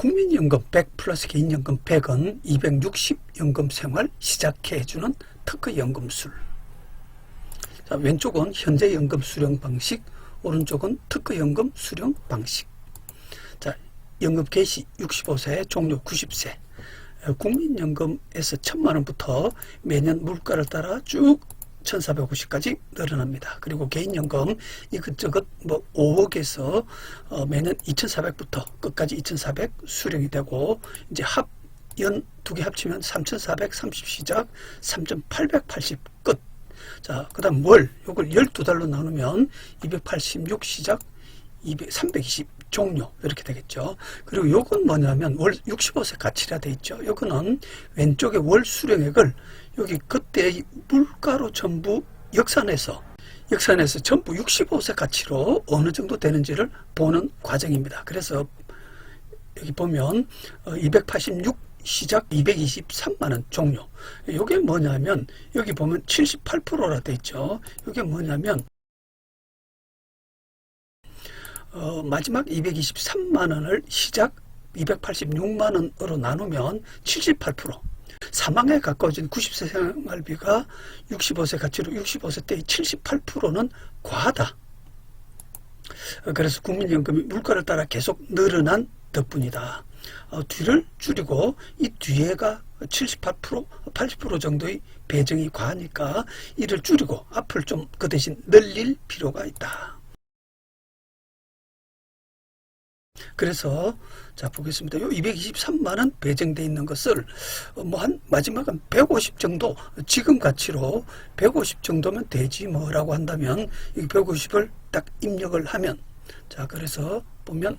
국민연금 100 플러스 개인연금 100은 260 연금 생활 시작해 주는 특허 연금술. 자, 왼쪽은 현재 연금 수령 방식, 오른쪽은 특허 연금 수령 방식. 자, 연금 개시 65세, 종료 90세. 어, 국민연금에서 천만 원부터 매년 물가를 따라 쭉 1450까지 늘어납니다. 그리고 개인연금 이것저것 뭐 5억에서 어, 매년 2400부터 끝까지 2400 수령이 되고 이제 합 연 두 개 합치면 3430 시작 3880 끝. 자, 그다음 월 요걸 12달로 나누면 286 시작 200, 320 종료 이렇게 되겠죠. 그리고 요건 뭐냐면 월 65세 가치라 돼 있죠. 요거는 왼쪽에 월 수령액을 여기 그때 물가로 전부 역산해서 역산해서 전부 65세 가치로 어느 정도 되는지를 보는 과정입니다. 그래서 여기 보면 286 시작 223만 원 종료. 이게 뭐냐면 여기 보면 78%라 돼 있죠. 이게 뭐냐면 어, 마지막 223만 원을 시작 286만 원으로 나누면 78% 사망에 가까워진 90세 생활비가 65세 가치로 65세 때의 78%는 과하다. 어, 그래서 국민연금이 물가를 따라 계속 늘어난 덕분이다. 어, 뒤를 줄이고 이 뒤에가 78% 80% 정도의 배정이 과하니까 이를 줄이고 앞을 좀 그 대신 늘릴 필요가 있다. 그래서 자 보겠습니다. 요 223만 원 배정돼 있는 것을 뭐 한 마지막은 150 정도 지금 가치로 150 정도면 되지 뭐라고 한다면 이 150을 딱 입력을 하면 자 그래서 보면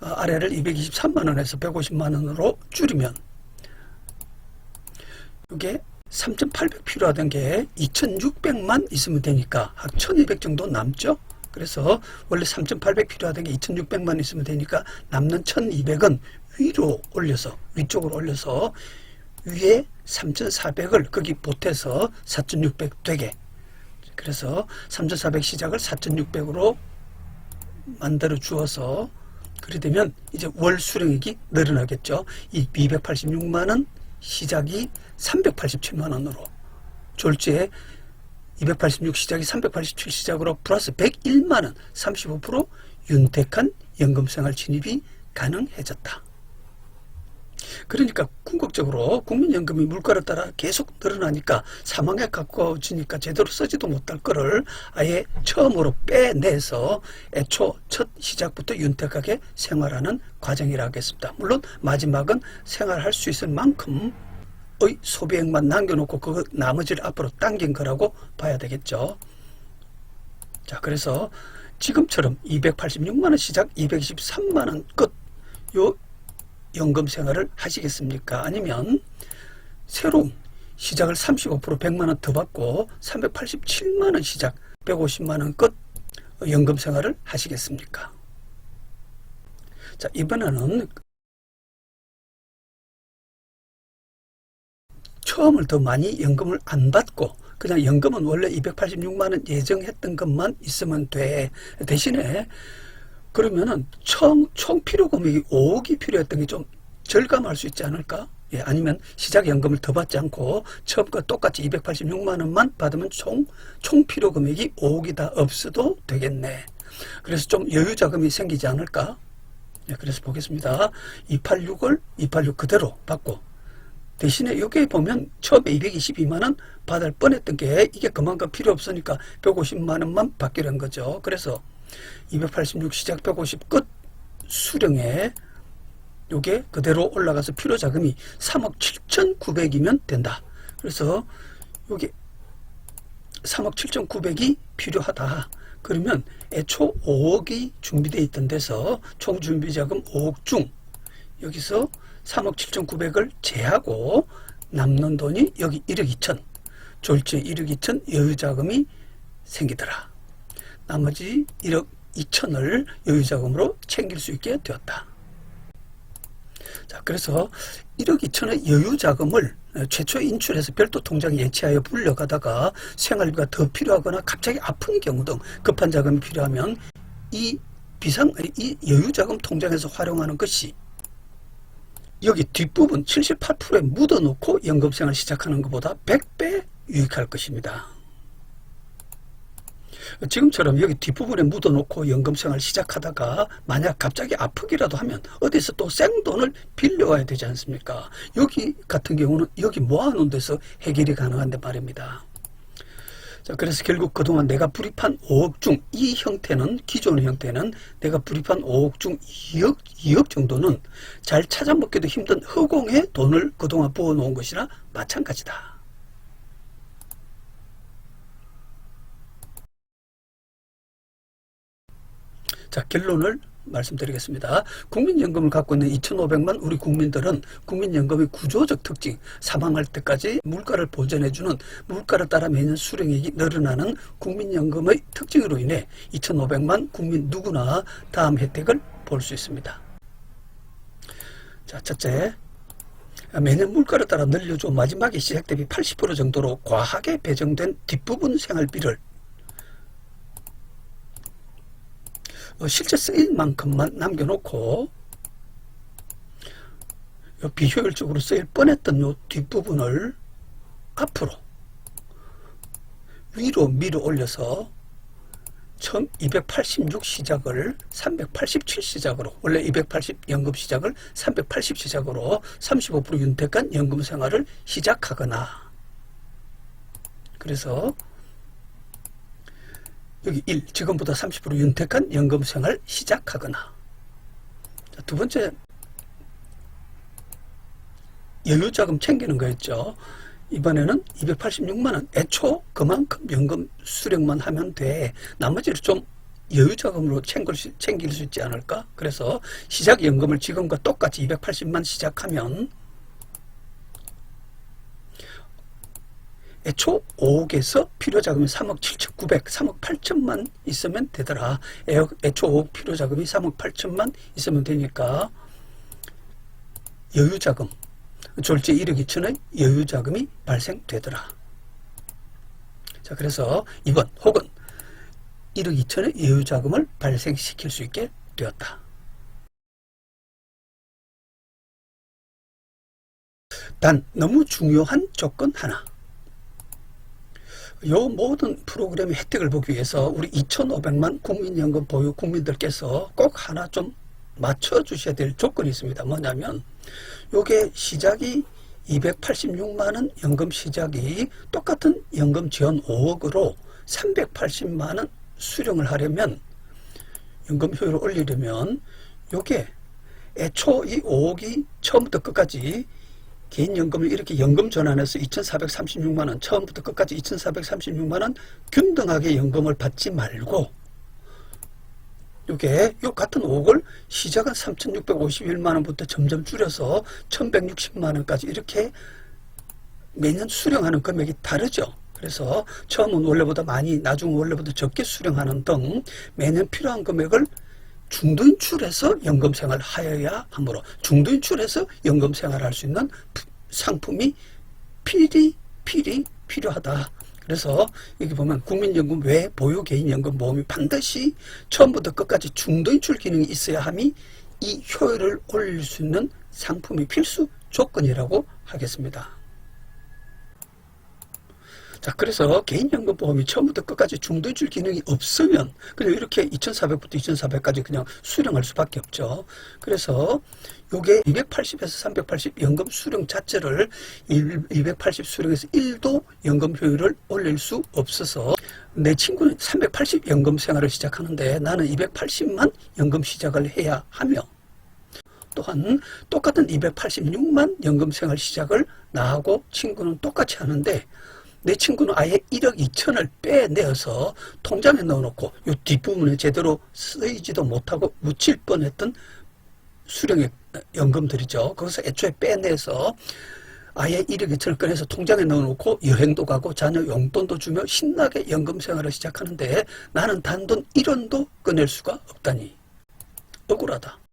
어, 아래를 223만 원에서 150만 원으로 줄이면 이게 3,800 필요하던 게 2,600만 있으면 되니까 한 1,200 정도 남죠. 그래서 원래 3,800 필요하던 게 2,600만 있으면 되니까 남는 1,200은 위로 올려서 위쪽으로 올려서 위에 3,400을 거기 보태서 4,600 되게 그래서 3,400 시작을 4,600으로 만들어 주어서 그래 되면 이제 월 수령액이 늘어나겠죠. 이 286만 원 시작이 387만 원으로 졸지에 286 시작이 387 시작으로 플러스 101만 원 35% 윤택한 연금생활 진입이 가능해졌다. 그러니까 궁극적으로 국민연금이 물가를 따라 계속 늘어나니까 사망에 가까워지니까 제대로 쓰지도 못할 거를 아예 처음으로 빼내서 애초 첫 시작부터 윤택하게 생활하는 과정이라 하겠습니다. 물론 마지막은 생활할 수 있을 만큼 의 소비액만 남겨놓고 그 나머지를 앞으로 당긴 거라고 봐야 되겠죠. 자, 그래서 지금처럼 286만 원 시작 223만 원 끝. 요 연금 생활을 하시겠습니까? 아니면 새로운 시작을 35% 100만 원 더 받고 387만 원 시작 150만 원 끝 연금 생활을 하시겠습니까? 자, 이번에는 처음을 더 많이 연금을 안 받고 그냥 연금은 원래 286만 원 예정했던 것만 있으면 돼. 대신에 그러면은 총, 총 필요 금액이 5억이 필요했던 게 좀 절감할 수 있지 않을까? 예, 아니면 시작 연금을 더 받지 않고 처음과 똑같이 286만 원만 받으면 총, 총 필요 금액이 5억이 다 없어도 되겠네. 그래서 좀 여유 자금이 생기지 않을까? 예, 그래서 보겠습니다. 286을 286 그대로 받고 대신에 여기에 보면 처음에 222만 원 받을 뻔했던 게 이게 그만큼 필요 없으니까 150만 원만 받기로 한 거죠. 그래서 286 시작 150 끝 수령에 요게 그대로 올라가서 필요 자금이 3억 7,900이면 된다. 그래서 요게 3억 7,900이 필요하다. 그러면 애초 5억이 준비되어 있던 데서 총 준비 자금 5억 중 여기서 3억 7,900을 제하고 남는 돈이 여기 1억 2천 졸지 1억 2천 여유자금이 생기더라. 나머지 1억 2천을 여유자금으로 챙길 수 있게 되었다. 자, 그래서 1억 2천의 여유자금을 최초 인출해서 별도 통장에 예치하여 불려가다가 생활비가 더 필요하거나 갑자기 아픈 경우 등 급한 자금이 필요하면 이 비상, 이 여유자금 통장에서 활용하는 것이 여기 뒷부분 78%에 묻어놓고 연금생활 시작하는 것보다 100배 유익할 것입니다. 지금처럼 여기 뒷부분에 묻어놓고 연금생활 시작하다가 만약 갑자기 아프기라도 하면 어디서 또 생돈을 빌려와야 되지 않습니까? 여기 같은 경우는 여기 모아놓은 데서 해결이 가능한데 말입니다. 자, 그래서 결국 그동안 내가 불입한 5억 중 이 형태는 기존 형태는 내가 불입한 5억 중 2억 2억 정도는 잘 찾아먹기도 힘든 허공에 돈을 그동안 부어 놓은 것이나 마찬가지다. 자, 결론을 말씀드리겠습니다. 국민연금을 갖고 있는 2,500만 우리 국민들은 국민연금의 구조적 특징, 사망할 때까지 물가를 보전해주는 물가를 따라 매년 수령액이 늘어나는 국민연금의 특징으로 인해 2,500만 국민 누구나 다음 혜택을 볼 수 있습니다. 자, 첫째. 매년 물가를 따라 늘려줘 마지막에 시작 대비 80% 정도로 과하게 배정된 뒷부분 생활비를 어, 실제 쓰일 만큼만 남겨놓고 요 비효율적으로 쓰일 뻔했던 요 뒷부분을 앞으로 위로 밀어 올려서 1286 시작을 387 시작으로 원래 280 연금 시작을 380 시작으로 35% 윤택한 연금 생활을 시작하거나 그래서 여기 1. 지금보다 30% 윤택한 연금 생활 시작하거나. 자, 두 번째, 여유자금 챙기는 거였죠. 이번에는 286만원. 애초 그만큼 연금 수령만 하면 돼. 나머지를 좀 여유자금으로 챙길 수, 챙길 수 있지 않을까? 그래서 시작연금을 지금과 똑같이 280만 시작하면 애초 5억에서 필요자금이 3억 7천9백 3억 8천만 있으면 되더라. 애초 5억 필요자금이 3억 8천만 있으면 되니까 여유자금, 졸지 1억 2천의 여유자금이 발생되더라. 자, 그래서 2번 혹은 1억 2천의 여유자금을 발생시킬 수 있게 되었다. 단 너무 중요한 조건 하나. 요 모든 프로그램의 혜택을 보기 위해서 우리 2,500만 국민연금 보유 국민들께서 꼭 하나 좀 맞춰 주셔야 될 조건이 있습니다. 뭐냐면 요게 시작이 286만 원 연금 시작이 똑같은 연금 지원 5억으로 380만 원 수령을 하려면 연금 효율을 올리려면 요게 애초 이 5억이 처음부터 끝까지 개인연금을 이렇게 연금 전환해서 2,436만 원, 처음부터 끝까지 2,436만 원 균등하게 연금을 받지 말고, 요게, 요 같은 5억을 시작은 3,651만 원부터 점점 줄여서 1,160만 원까지 이렇게 매년 수령하는 금액이 다르죠. 그래서 처음은 원래보다 많이, 나중은 원래보다 적게 수령하는 등 매년 필요한 금액을 중도인출해서 연금생활 하여야 하므로 중도인출해서 연금생활 할 수 있는 상품이 필히 필히 필요하다. 그래서 여기 보면 국민연금 외 보유개인연금 보험이 반드시 처음부터 끝까지 중도인출 기능이 있어야 함이 이 효율을 올릴 수 있는 상품이 필수 조건이라고 하겠습니다. 자, 그래서 개인연금보험이 처음부터 끝까지 중도줄 기능이 없으면 그냥 이렇게 2,400부터 2,400까지 그냥 수령할 수밖에 없죠. 그래서 요게 280에서 380 연금 수령 자체를 280 수령에서 1도 연금 효율을 올릴 수 없어서 내 친구는 380 연금 생활을 시작하는데 나는 280만 연금 시작을 해야 하며 또한 똑같은 286만 연금 생활 시작을 나하고 친구는 똑같이 하는데 내 친구는 아예 1억 2천을 빼내어서 통장에 넣어놓고 이 뒷부분에 제대로 쓰이지도 못하고 묻힐 뻔했던 수령액 연금들이죠. 거기서 애초에 빼내서 아예 1억 2천을 꺼내서 통장에 넣어놓고 여행도 가고 자녀 용돈도 주며 신나게 연금 생활을 시작하는데 나는 단돈 1원도 꺼낼 수가 없다니 억울하다.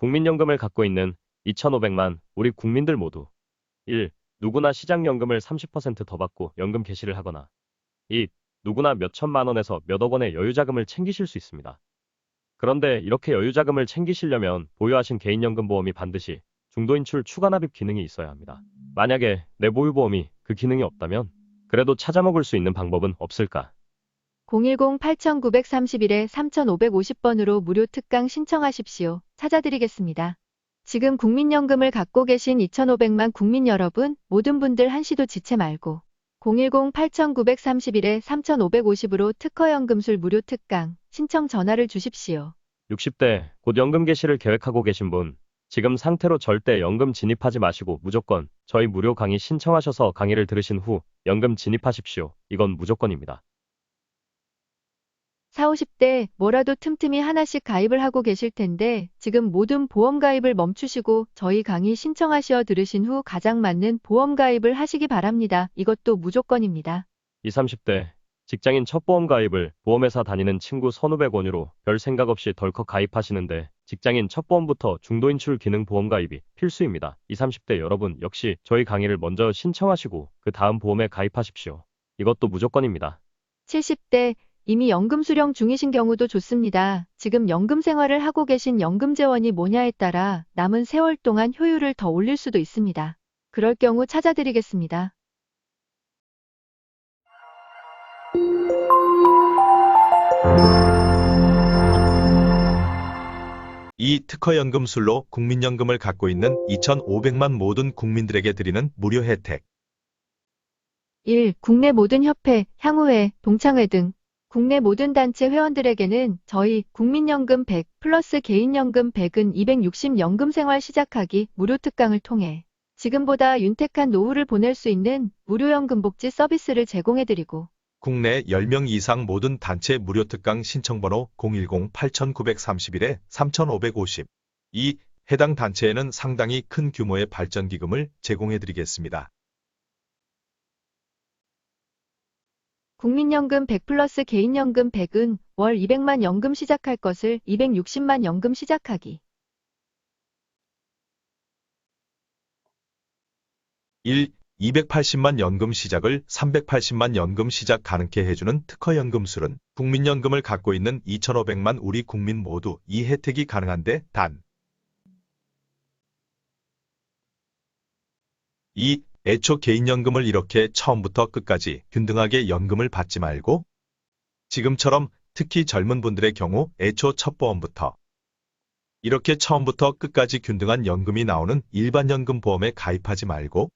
국민연금을 갖고 있는 2,500만 우리 국민들 모두 1. 누구나 시장연금을 30%더 받고 연금 개시를 하거나 2. 누구나 몇 천만 원에서 몇억 원의 여유자금을 챙기실 수 있습니다. 그런데 이렇게 여유자금을 챙기시려면 보유하신 개인연금보험이 반드시 중도인출 추가납입 기능이 있어야 합니다. 만약에 내 보유보험이 그 기능이 없다면 그래도 찾아먹을 수 있는 방법은 없을까? 010-8931에 3550번으로 무료 특강 신청하십시오. 찾아드리겠습니다. 지금 국민연금을 갖고 계신 2500만 국민 여러분, 모든 분들 한시도 지체 말고 010-8931에 3550으로 특허연금술 무료 특강 신청 전화를 주십시오. 60대 곧 연금 개시를 계획하고 계신 분, 지금 상태로 절대 연금 진입하지 마시고 무조건 저희 무료 강의 신청하셔서 강의를 들으신 후 연금 진입하십시오. 이건 무조건입니다. 40, 50대 뭐라도 틈틈이 하나씩 가입을 하고 계실 텐데 지금 모든 보험 가입을 멈추시고 저희 강의 신청하시어 들으신 후 가장 맞는 보험 가입을 하시기 바랍니다. 이것도 무조건입니다. 20, 30대 직장인 첫 보험 가입을 보험회사 다니는 친구 선후배 권유로 별 생각 없이 덜컥 가입하시는데 직장인 첫 보험부터 중도인출 기능 보험 가입이 필수입니다. 20, 30대 여러분 역시 저희 강의를 먼저 신청하시고 그 다음 보험에 가입하십시오. 이것도 무조건입니다. 70대 이미 연금 수령 중이신 경우도 좋습니다. 지금 연금 생활을 하고 계신 연금 재원이 뭐냐에 따라 남은 세월 동안 효율을 더 올릴 수도 있습니다. 그럴 경우 찾아드리겠습니다. 이 특허연금술로 국민연금을 갖고 있는 2,500만 모든 국민들에게 드리는 무료 혜택. 1. 국내 모든 협회, 향후회, 동창회 등 국내 모든 단체 회원들에게는 저희 국민연금 100 플러스 개인연금 100은 260 연금 생활 시작하기 무료 특강을 통해 지금보다 윤택한 노후를 보낼 수 있는 무료 연금 복지 서비스를 제공해드리고 국내 10명 이상 모든 단체 무료 특강 신청번호 010-8931에 3550. 이 해당 단체에는 상당히 큰 규모의 발전기금을 제공해드리겠습니다. 국민연금 100 플러스 개인연금 100은 월 200만 연금 시작할 것을 260만 연금 시작하기 1. 280만 연금 시작을 380만 연금 시작 가능케 해주는 특허연금술은 국민연금을 갖고 있는 2,500만 우리 국민 모두 이 혜택이 가능한데 단. 2. 애초 개인연금을 이렇게 처음부터 끝까지 균등하게 연금을 받지 말고 지금처럼 특히 젊은 분들의 경우 애초 첫 보험부터 이렇게 처음부터 끝까지 균등한 연금이 나오는 일반 연금 보험에 가입하지 말고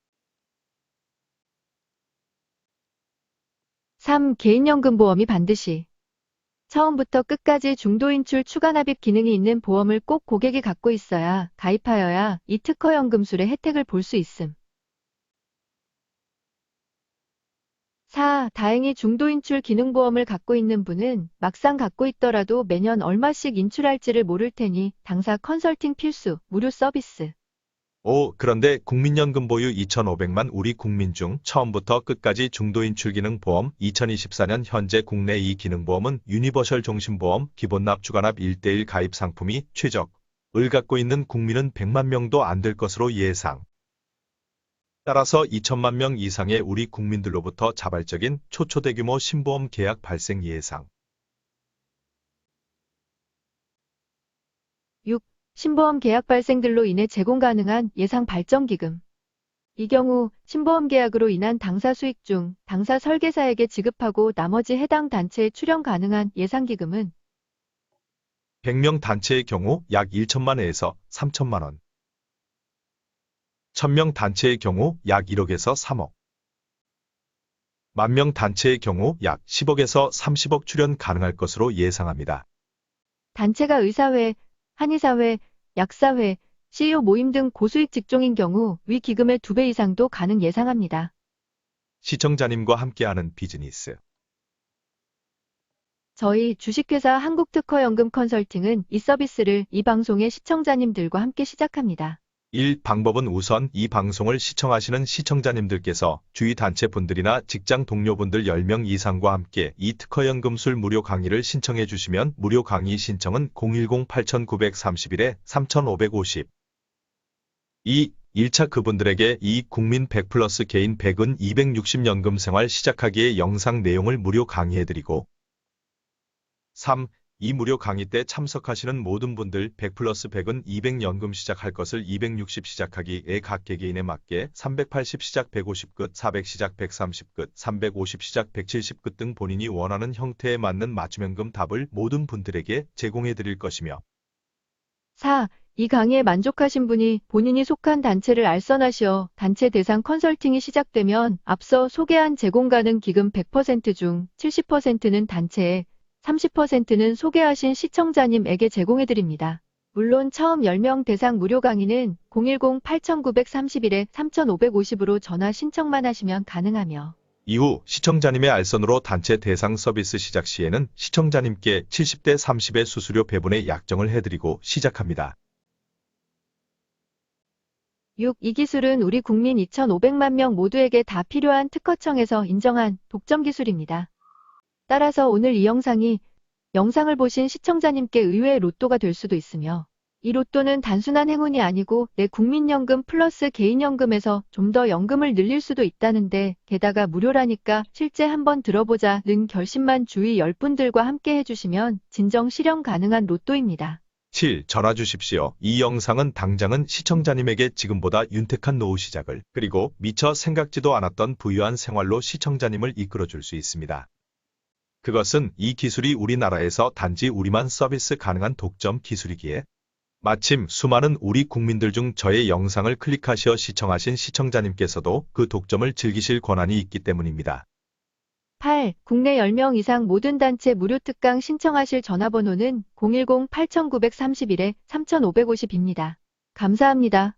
3. 개인연금 보험이 반드시 처음부터 끝까지 중도인출 추가납입 기능이 있는 보험을 꼭 고객이 갖고 있어야 가입하여야 이 특허연금술의 혜택을 볼 수 있음. 4. 다행히 중도 인출 기능보험을 갖고 있는 분은 막상 갖고 있더라도 매년 얼마씩 인출할지를 모를 테니 당사 컨설팅 필수 무료 서비스. 5. 그런데 국민연금 보유 2,500만 우리 국민 중 처음부터 끝까지 중도 인출 기능 보험 2024년 현재 국내 이 기능보험은 유니버셜 종신보험 기본납 추가납 1대1 가입 상품이 최적 을 갖고 있는 국민은 100만 명도 안 될 것으로 예상. 따라서 2천만 명 이상의 우리 국민들로부터 자발적인 초초대규모 신보험 계약 발생 예상. 신보험 계약 발생들로 인해 제공 가능한 예상 발전 기금. 이 경우 신보험 계약으로 인한 당사 수익 중 당사 설계사에게 지급하고 나머지 해당 단체에 출연 가능한 예상 기금은 100명 단체의 경우 약 1천만 원에서 3천만 원. 1000명 단체의 경우 약 1억에서 3억. 만명 단체의 경우 약 10억에서 30억 출연 가능할 것으로 예상합니다. 단체가 의사회, 한의사회, 약사회, CEO 모임 등 고수익 직종인 경우 위 기금의 2배 이상도 가능 예상합니다. 시청자님과 함께하는 비즈니스. 저희 주식회사 한국특허연금 컨설팅은 이 서비스를 이 방송의 시청자님들과 함께 시작합니다. 1. 방법은 우선 이 방송을 시청하시는 시청자님들께서 주위 단체 분들이나 직장 동료분들 10명 이상과 함께 이 특허연금술 무료 강의를 신청해 주시면 무료 강의 신청은 010-8931에 3550. 2. 1차 그분들에게 이 국민 100 플러스 개인 100은 260연금 생활 시작하기에 영상 내용을 무료 강의해드리고 3. 이 무료 강의 때 참석하시는 모든 분들 100 플러스 100은 200 연금 시작할 것을 260 시작하기에 각 개개인에 맞게 380 시작 150 끝, 400 시작 130 끝, 350 시작 170 끝 등 본인이 원하는 형태에 맞는 맞춤연금 답을 모든 분들에게 제공해 드릴 것이며 4. 이 강의에 만족하신 분이 본인이 속한 단체를 알선하시어 단체 대상 컨설팅이 시작되면 앞서 소개한 제공 가능 기금 100%중 70%는 단체에 30%는 소개하신 시청자님에게 제공해드립니다. 물론 처음 10명 대상 무료 강의는 010-8931에 3550으로 전화 신청만 하시면 가능하며 이후 시청자님의 알선으로 단체 대상 서비스 시작 시에는 시청자님께 70대 30의 수수료 배분의 약정을 해드리고 시작합니다. 6. 이 기술은 우리 국민 2,500만 명 모두에게 다 필요한 특허청에서 인정한 독점 기술입니다. 따라서 오늘 이 영상이 영상을 보신 시청자님께 의외의 로또가 될 수도 있으며 이 로또는 단순한 행운이 아니고 내 국민연금 플러스 개인연금에서 좀 더 연금을 늘릴 수도 있다는데 게다가 무료라니까 실제 한번 들어보자 는 결심만 주위 10분들과 함께 해주시면 진정 실현 가능한 로또입니다. 7. 전화 주십시오. 이 영상은 당장은 시청자님에게 지금보다 윤택한 노후 시작을 그리고 미처 생각지도 않았던 부유한 생활로 시청자님을 이끌어 줄 수 있습니다. 그것은 이 기술이 우리나라에서 단지 우리만 서비스 가능한 독점 기술이기에 마침 수많은 우리 국민들 중 저의 영상을 클릭하시어 시청하신 시청자님께서도 그 독점을 즐기실 권한이 있기 때문입니다. 8. 국내 10명 이상 모든 단체 무료 특강 신청하실 전화번호는 010-8931-3550입니다. 감사합니다.